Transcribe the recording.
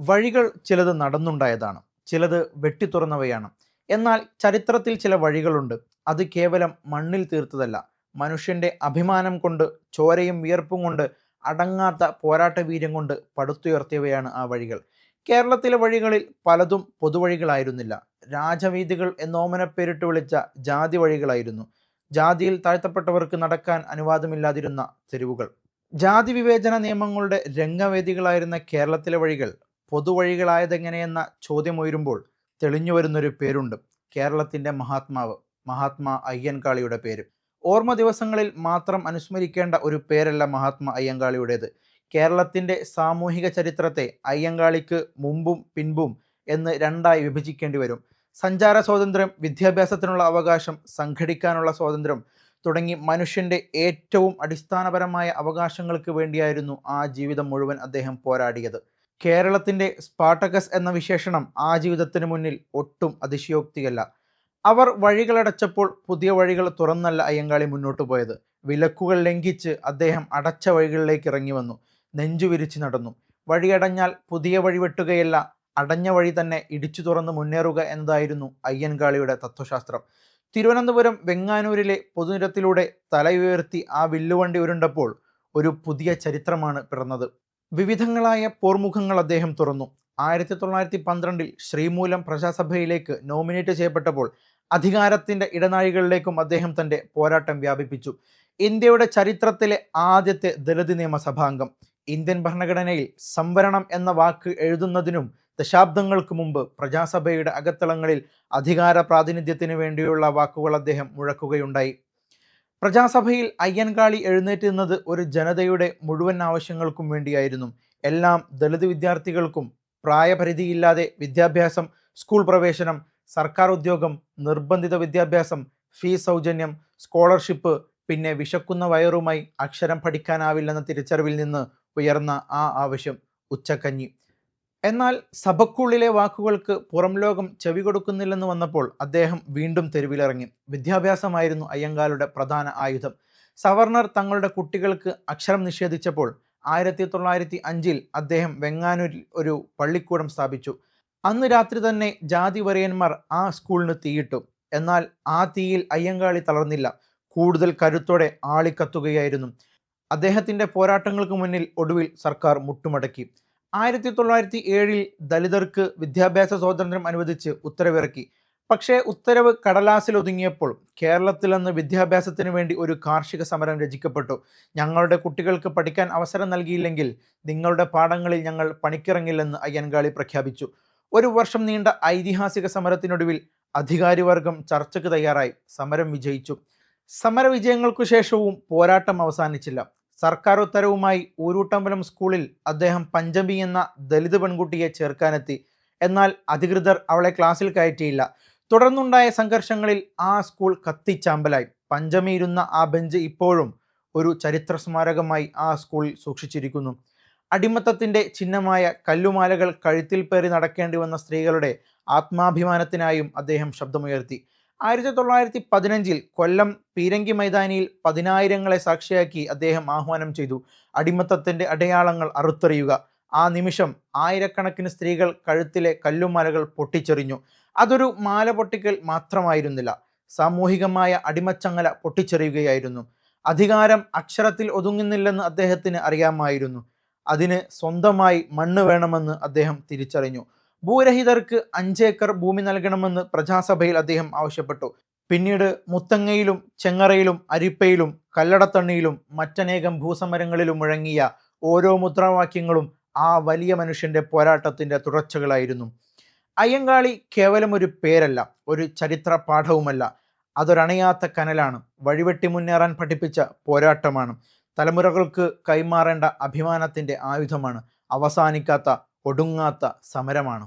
വഴികൾ ചിലത് നടന്നുണ്ടായതാണ് ചിലത് വെട്ടിത്തുറന്നവയാണ് എന്നാൽ ചരിത്രത്തിൽ ചില വഴികളുണ്ട്. അത് കേവലം മണ്ണിൽ തീർത്തതല്ല. മനുഷ്യന്റെ അഭിമാനം കൊണ്ട് ചോരയും വിയർപ്പും കൊണ്ട് അടങ്ങാത്ത പോരാട്ട വീര്യം കൊണ്ട് പടുത്തുയർത്തിയവയാണ് ആ വഴികൾ. കേരളത്തിലെ വഴികളിൽ പലതും പൊതുവഴികളായിരുന്നില്ല. രാജവീതികൾ എന്നോമന പേരിട്ട് വിളിച്ച ജാതി വഴികളായിരുന്നു. ജാതിയിൽ താഴ്ത്തപ്പെട്ടവർക്ക് നടക്കാൻ അനുവാദമില്ലാതിരുന്ന തെരുവുകൾ. ജാതി വിവേചന നിയമങ്ങളുടെ രംഗവേദികളായിരുന്ന കേരളത്തിലെ വഴികൾ പൊതുവഴികളായതെങ്ങനെയെന്ന ചോദ്യമുയരുമ്പോൾ തെളിഞ്ഞു വരുന്നൊരു പേരുണ്ട്. കേരളത്തിന്റെ മഹാത്മാവ് മഹാത്മാ അയ്യൻകാളിയുടെ പേര്. ഓർമ്മ ദിവസങ്ങളിൽ മാത്രം അനുസ്മരിക്കേണ്ട ഒരു പേരല്ല മഹാത്മാ അയ്യങ്കാളിയുടേത്. കേരളത്തിന്റെ സാമൂഹിക ചരിത്രത്തെ അയ്യങ്കാളിക്ക് മുമ്പും പിൻപും എന്ന് രണ്ടായി വിഭജിക്കേണ്ടി വരും. സഞ്ചാര സ്വാതന്ത്ര്യം വിദ്യാഭ്യാസത്തിനുള്ള അവകാശം സംഘടിക്കാനുള്ള സ്വാതന്ത്ര്യം തുടങ്ങി മനുഷ്യന്റെ ഏറ്റവും അടിസ്ഥാനപരമായ അവകാശങ്ങൾക്ക് വേണ്ടിയായിരുന്നു ആ ജീവിതം മുഴുവൻ അദ്ദേഹം പോരാടിയത്. കേരളത്തിന്റെ സ്പാട്ടക്കസ് എന്ന വിശേഷണം ആ ജീവിതത്തിന് മുന്നിൽ ഒട്ടും അതിശയോക്തിയല്ല. അവർ വഴികളടച്ചപ്പോൾ പുതിയ വഴികൾ തുറന്നല്ല അയ്യങ്കാളി മുന്നോട്ട് പോയത്. വിലക്കുകൾ ലംഘിച്ച് അദ്ദേഹം അടച്ച വഴികളിലേക്ക് ഇറങ്ങി വന്നു. നെഞ്ചു വിരിച്ചു നടന്നു. വഴിയടഞ്ഞാൽ പുതിയ വഴി വെട്ടുകയല്ല അടഞ്ഞ വഴി തന്നെ ഇടിച്ചു തുറന്ന് മുന്നേറുക എന്നതായിരുന്നു അയ്യൻകാളിയുടെ തത്വശാസ്ത്രം. തിരുവനന്തപുരം വെങ്ങാനൂരിലെ പൊതുനിരത്തിലൂടെ തലയുയർത്തി ആ വില്ലുവണ്ടി ഉരുണ്ടപ്പോൾ ഒരു പുതിയ ചരിത്രമാണ് പിറന്നത്. വിവിധങ്ങളായ പോർമുഖങ്ങൾ അദ്ദേഹം തുറന്നു. ആയിരത്തി തൊള്ളായിരത്തി പന്ത്രണ്ടിൽ ശ്രീമൂലം പ്രജാസഭയിലേക്ക് നോമിനേറ്റ് ചെയ്യപ്പെട്ടപ്പോൾ അധികാരത്തിന്റെ ഇടനാഴികളിലേക്കും അദ്ദേഹം തന്റെ പോരാട്ടം വ്യാപിപ്പിച്ചു. ഇന്ത്യയുടെ ചരിത്രത്തിലെ ആദ്യത്തെ ദളിത് നിയമസഭാംഗം ഇന്ത്യൻ ഭരണഘടനയിൽ സംവരണം എന്ന വാക്ക് എഴുതുന്നതിനും ദശാബ്ദങ്ങൾക്ക് മുമ്പ് പ്രജാസഭയുടെ അകത്തളങ്ങളിൽ അധികാര പ്രാതിനിധ്യത്തിന് വേണ്ടിയുള്ള വാക്കുകൾ അദ്ദേഹം മുഴക്കുകയുണ്ടായി. പ്രജാസഭയിൽ അയ്യൻകാളി എഴുന്നേറ്റ് നിന്നത് ഒരു ജനതയുടെ മുഴുവൻ ആവശ്യങ്ങൾക്കും വേണ്ടിയായിരുന്നു. എല്ലാം ദളിത് വിദ്യാർത്ഥികൾക്കും പ്രായപരിധിയില്ലാതെ വിദ്യാഭ്യാസം സ്കൂൾ പ്രവേശനം സർക്കാർ ഉദ്യോഗം നിർബന്ധിത വിദ്യാഭ്യാസം ഫീസ് സൗജന്യം സ്കോളർഷിപ്പ് പിന്നെ വിശക്കുന്ന വയറുമായി അക്ഷരം പഠിക്കാനാവില്ലെന്ന തിരിച്ചറിവിൽ നിന്ന് ഉയർന്ന ആ ആവശ്യം ഉച്ചക്കഞ്ഞി. എന്നാൽ സഭക്കുള്ളിലെ വാക്കുകൾക്ക് പുറം ലോകം ചെവി കൊടുക്കുന്നില്ലെന്ന് വന്നപ്പോൾ അദ്ദേഹം വീണ്ടും തെരുവിലിറങ്ങി. വിദ്യാഭ്യാസമായിരുന്നു അയ്യങ്കാളുടെ പ്രധാന ആയുധം. സവർണർ തങ്ങളുടെ കുട്ടികൾക്ക് അക്ഷരം നിഷേധിച്ചപ്പോൾ ആയിരത്തി തൊള്ളായിരത്തി അഞ്ചിൽ അദ്ദേഹം വെങ്ങാനൂരിൽ ഒരു പള്ളിക്കൂടം സ്ഥാപിച്ചു. അന്ന് രാത്രി തന്നെ ജാതി വരയന്മാർ ആ സ്കൂളിന് തീയിട്ടു. എന്നാൽ ആ തീയിൽ അയ്യങ്കാളി തളർന്നില്ല. കൂടുതൽ കരുത്തോടെ ആളിക്കത്തുകയായിരുന്നു. അദ്ദേഹത്തിന്റെ പോരാട്ടങ്ങൾക്ക് മുന്നിൽ ഒടുവിൽ സർക്കാർ മുട്ടുമടക്കി. ആയിരത്തി തൊള്ളായിരത്തി ഏഴിൽ ദലിതർക്ക് വിദ്യാഭ്യാസ സ്വാതന്ത്ര്യം അനുവദിച്ച് ഉത്തരവിറക്കി. പക്ഷേ ഉത്തരവ് കടലാസിൽ ഒതുങ്ങിയപ്പോൾ കേരളത്തിൽ നിന്ന് വിദ്യാഭ്യാസത്തിന് വേണ്ടി ഒരു കാർഷിക സമരം രചിക്കപ്പെട്ടു. ഞങ്ങളുടെ കുട്ടികൾക്ക് പഠിക്കാൻ അവസരം നൽകിയില്ലെങ്കിൽ നിങ്ങളുടെ പാഠങ്ങളിൽ ഞങ്ങൾ പണിക്കിറങ്ങില്ലെന്ന് അയ്യൻകാളി പ്രഖ്യാപിച്ചു. ഒരു വർഷം നീണ്ട ഐതിഹാസിക സമരത്തിനൊടുവിൽ അധികാരിവർഗം ചർച്ചയ്ക്ക് തയ്യാറായി. സമരം വിജയിച്ചു. സമരവിജയങ്ങൾക്കു ശേഷവും പോരാട്ടം അവസാനിച്ചില്ല. സർക്കാർ ഉത്തരവുമായി ഊരൂട്ടമ്പലം സ്കൂളിൽ അദ്ദേഹം പഞ്ചമി എന്ന ദലിത് പെൺകുട്ടിയെ ചേർക്കാനെത്തി. എന്നാൽ അധികൃതർ അവളെ ക്ലാസ്സിൽ കയറ്റിയില്ല. തുടർന്നുണ്ടായ സംഘർഷങ്ങളിൽ ആ സ്കൂൾ കത്തിച്ചാമ്പലായി. പഞ്ചമി ഇരുന്ന ആ ബെഞ്ച് ഇപ്പോഴും ഒരു ചരിത്ര സ്മാരകമായി ആ സ്കൂളിൽ സൂക്ഷിച്ചിരിക്കുന്നു. അടിമത്തത്തിന്റെ ചിഹ്നമായ കല്ലുമാലകൾ കഴുത്തിൽ പേറി നടക്കേണ്ടി വന്ന സ്ത്രീകളുടെ ആത്മാഭിമാനത്തിനായും അദ്ദേഹം ശബ്ദമുയർത്തി. ആയിരത്തി തൊള്ളായിരത്തി പതിനഞ്ചിൽ കൊല്ലം പീരങ്കി മൈതാനിയിൽ പതിനായിരങ്ങളെ സാക്ഷിയാക്കി അദ്ദേഹം ആഹ്വാനം ചെയ്തു. അടിമത്തത്തിന്റെ അടയാളങ്ങൾ അറുത്തെറിയുക. ആ നിമിഷം ആയിരക്കണക്കിന് സ്ത്രീകൾ കഴുത്തിലെ കല്ലുമാലകൾ പൊട്ടിച്ചെറിഞ്ഞു. അതൊരു മാല പൊട്ടിക്കൽ മാത്രമായിരുന്നില്ല. സാമൂഹികമായ അടിമച്ചങ്ങല പൊട്ടിച്ചെറിയുകയായിരുന്നു. അധികാരം അക്ഷരത്തിൽ ഒതുങ്ങുന്നില്ലെന്ന് അദ്ദേഹത്തിന് അറിയാമായിരുന്നു. അതിന് സ്വന്തമായി മണ്ണ് വേണമെന്ന് അദ്ദേഹം തിരിച്ചറിഞ്ഞു. ഭൂരഹിതർക്ക് അഞ്ചേക്കർ ഭൂമി നൽകണമെന്ന് പ്രജാസഭയിൽ അദ്ദേഹം ആവശ്യപ്പെട്ടു. പിന്നീട് മുത്തങ്ങയിലും ചെങ്ങറയിലും അരിപ്പയിലും കല്ലടത്തണ്ണിയിലും മറ്റനേകം ഭൂസമരങ്ങളിലും മുഴങ്ങിയ ഓരോ മുദ്രാവാക്യങ്ങളും ആ വലിയ മനുഷ്യന്റെ പോരാട്ടത്തിന്റെ തുടർച്ചകളായിരുന്നു. അയ്യങ്കാളി കേവലം ഒരു പേരല്ല ഒരു ചരിത്ര പാഠവുമല്ല അതൊരണയാത്ത കനലാണ് വഴിവെട്ടി മുന്നേറാൻ പഠിപ്പിച്ച പോരാട്ടമാണ്. തലമുറകൾക്ക് കൈമാറേണ്ട അഭിമാനത്തിന്റെ ആയുധമാണ്. അവസാനിക്കാത്ത ഒടുങ്ങാത്ത സമരമാണ്.